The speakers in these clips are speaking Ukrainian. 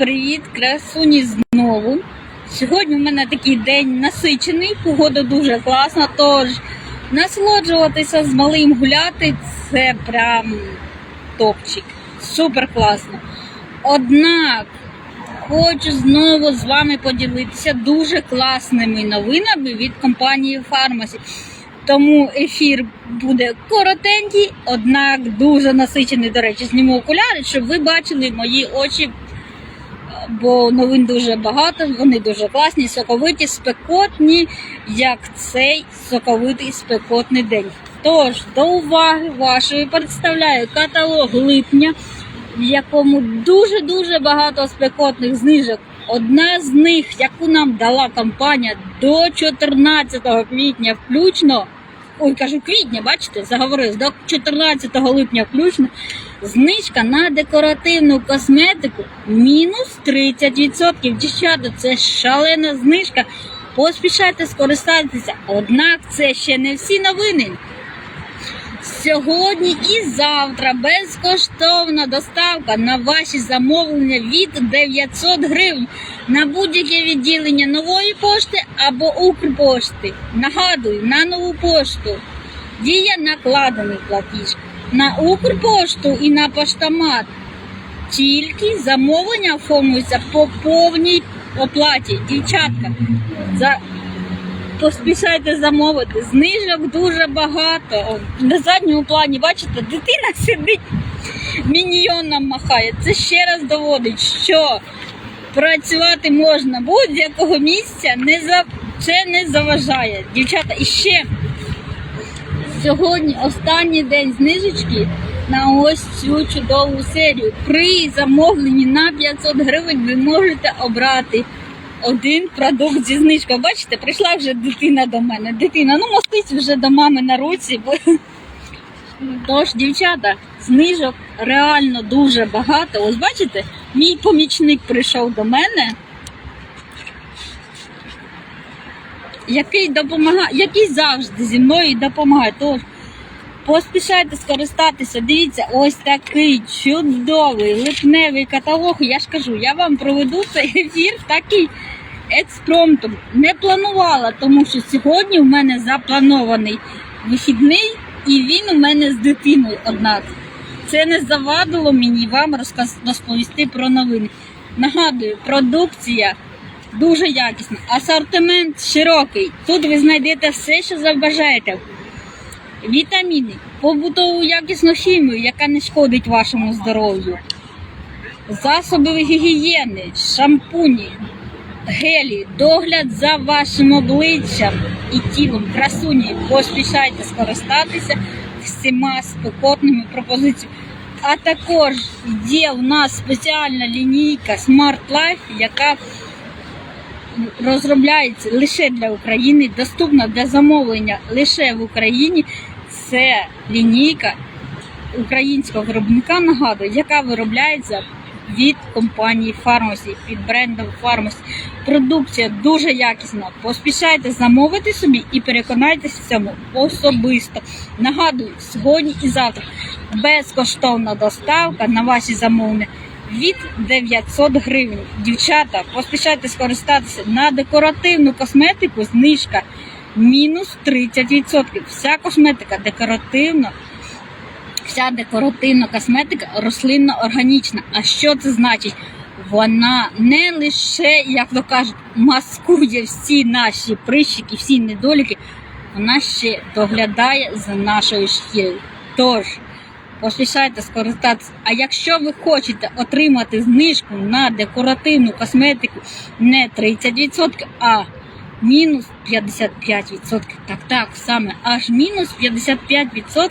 Привіт, красуні знову. Сьогодні у мене такий день насичений, погода дуже класна, тож насолоджуватися з малим гуляти це прям топчик. Супер класно. Однак хочу знову з вами поділитися дуже класними новинами від компанії Pharmacy. Тому ефір буде коротенький, однак дуже насичений. До речі, зніму окуляри, щоб ви бачили мої очі бо новин дуже багато, вони дуже класні, соковиті, спекотні, як цей соковитий спекотний день. Тож, до уваги вашої представляю каталог липня, в якому дуже-дуже багато спекотних знижок. Одна з них, яку нам дала компанія до 14 квітня включно. Ой, кажу квітня, бачите, заговорив до 14 липня включно. Знижка на декоративну косметику мінус 30%. Дівчата, це шалена знижка. Поспішайте скористатися. Однак це ще не всі новини. Сьогодні і завтра безкоштовна доставка на ваші замовлення від 900 гривень на будь-яке відділення нової пошти або Укрпошти. Нагадую, на нову пошту діє накладений платіж. На Укрпошту і на поштомат тільки замовлення оформлюється по повній оплаті. Дівчатка, за поспішайте замовити. Знижок дуже багато. На задньому плані, бачите, дитина сидить, міньйоном махає. Це ще раз доводить, що працювати можна будь-якого місця, не за це не заважає. Дівчата, і ще сьогодні останній день знижечки на ось цю чудову серію. При замовленні на 500 гривень ви можете обрати один продукт зі знижкою. Бачите, прийшла вже дитина до мене. Дитина, ну мостить вже до мами на руці. Бо... Тож, дівчата, знижок реально дуже багато. Ось бачите, мій помічник прийшов до мене. Який допомагає, який завжди зі мною допомагає. Тож поспішайте скористатися. Дивіться, ось такий чудовий липневий каталог. Я ж кажу, я вам проведу цей ефір такий експромтом. Не планувала, тому що сьогодні в мене запланований вихідний, і він у мене з дитиною. Однак це не завадило мені вам розповісти про новини. Нагадую, продукція дуже якісна, асортимент широкий. Тут ви знайдете все, що забажаєте. Вітаміни, побутову якісну хімію, яка не шкодить вашому здоров'ю, засоби гігієни, шампуні, гелі, догляд за вашим обличчям і тілом. Красуні, поспішайте скористатися всіма спекотними пропозиціями. А також є у нас спеціальна лінійка Smart Life, яка розробляється лише для України, доступна для замовлення лише в Україні. Це лінійка українського виробника, нагадую, яка виробляється від компанії Pharmacy, під брендом Pharmacy. Продукція дуже якісна. Поспішайте замовити собі і переконайтеся в цьому особисто. Нагадую, сьогодні і завтра безкоштовна доставка на ваші замовлення від 900 гривень. Дівчата, поспішайте скористатися на декоративну косметику. Знижка мінус 30%. Вся косметика декоративна. Вся декоративна косметика рослинно-органічна. А що це значить? Вона не лише, як то кажуть, маскує всі наші прищики, всі недоліки, вона ще доглядає за нашою шкірою. Тож, поспішайте скористатися. А якщо ви хочете отримати знижку на декоративну косметику не 30%, а мінус 55%, так, так, саме аж мінус 55%,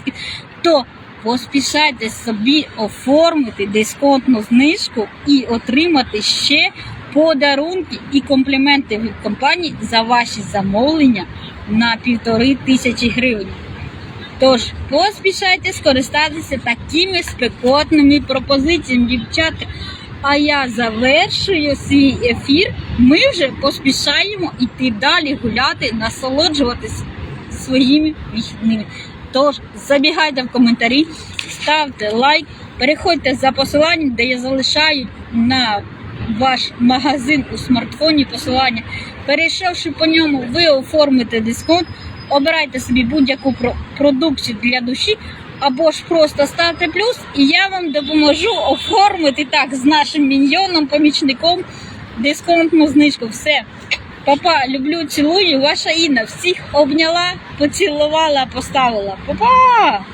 то поспішайте собі оформити дисконтну знижку і отримати ще подарунки і компліменти від компанії за ваші замовлення на півтори тисячі гривень. Тож поспішайте скористатися такими спекотними пропозиціями, дівчата. А я завершую свій ефір. Ми вже поспішаємо йти далі гуляти, насолоджуватися своїми вихідними. Тож забігайте в коментарі, ставте лайк, переходьте за посиланням, де я залишаю на ваш магазин у смартфоні посилання. Перейшовши по ньому, ви оформите дисконт, обирайте собі будь-яку про- продукцію для душі, або ж просто ставте плюс, і я вам допоможу оформити так з нашим міньйоном, помічником дисконтну знижку. Все. Папа, люблю, цілую, ваша Інна. Всіх обняла, поцілувала, поставила. Папа!